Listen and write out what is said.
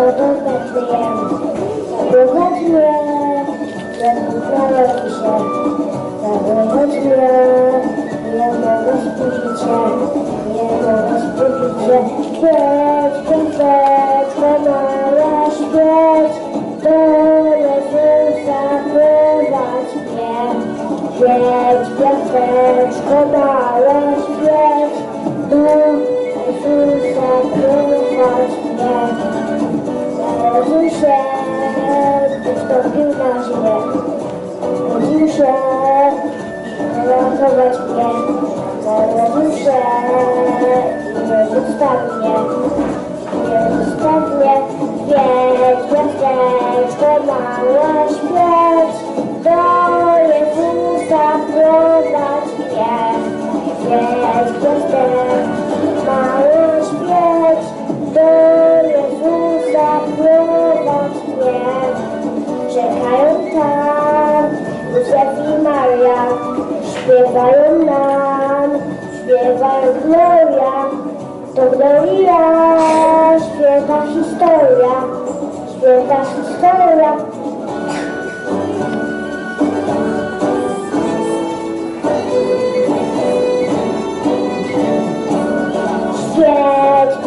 to duże przyjemność. Zobaczmy, zapisałem się. Zobaczmy, nie mogę spuścić się. Nie mogę się. Śpiewać, śpiewać, kamera, śpiewać. Tyle słyszę, pływać mnie. Śpiewać, śpiewać, kamera, śpiewać. Tyle słyszę, pływać mnie. Wystąpił na ziemię. Narodził się, ratować mnie. I nie zostawi mnie. Nie zostawi mnie. Śpieć, śpiewają nam, śpiewają Gloria, to Gloria, śpiewa historia, śpiewa historia. Śpieć,